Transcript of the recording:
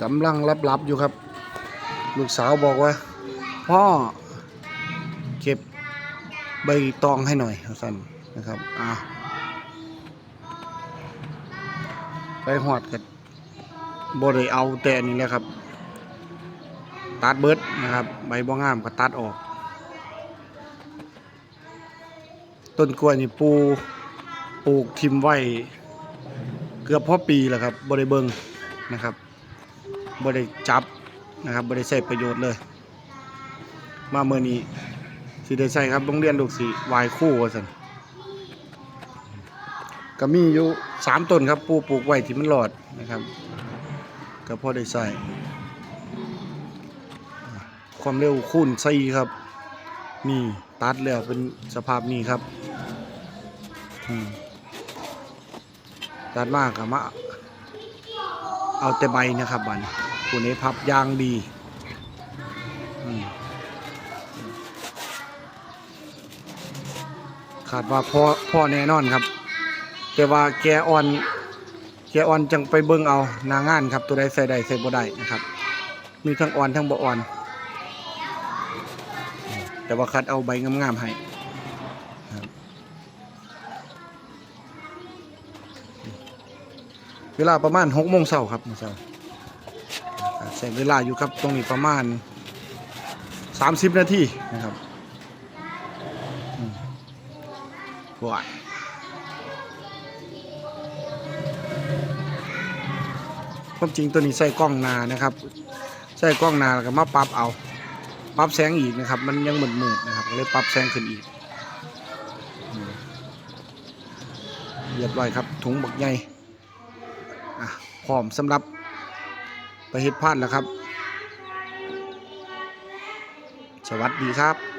กำลังรับรับๆอยู่ครับ ลูกสาวบอกว่า พ่อ เก็บใบตองให้หน่อยเอาสั่นนะครับอะไปหอดกันบ่ได้เอาแต่นนี้แหละครับ ตัดเบิดนะครับ ใบบ่งามก็ตัดออก ต้นกล้วยนี่ปูปลูกทิมไว้ เกือบพอปีแล้วครับบ่ได้เบิงนะครับ บ่ได้จับนะครับบ่ได้ใช้ประโยชน์เลย มาเมื่อนี้สิได้ใช้ครับโรงเรียนลูกศิวายคู่ว่าซั่นก็มีอยู่สามต้นครับปูปลูกไว้ที่มันหลอดนะครับก็พอได้ใช้ความเร็วคูณสี่ครับ นี่ตัดแล้วเป็นสภาพนี้ครับตัดมากกับมาเอาแต่ใบนะครับบัน คุณนี้พับยางดีขาดว่าพ่อพ่อแน่นอนครับ แต่ว่าแกอ่อนแกอ่อนจังไปเบิ่งเอานางานครับ ตัวใดใส่ใดใส่บ่ได้นะครับ มีทั้งอ่อนทั้งบ่อ่อน แต่ว่าคัดเอาใบงามๆให้เวลาประมาณหกโมงเช้าครับเช้า ช้เวลาอยู่ครับตรงนี้ประมาณสามสิบนาทีนะครับว้าความจริงตัวนี้ใส่กล้องนานะครับ ใส่กล้องนาแล้วก็มาปรับเอาปรับแสงอีกนะครับ มันยังมืดมืดนะครับก็เลยปรับแสงขึ้นอีกเรียบร้อยครับถุงบักใหญ่อะพร้อมสำหรับ ไปเฮ็ดพลาดแล้วครับ สวัสดีครับ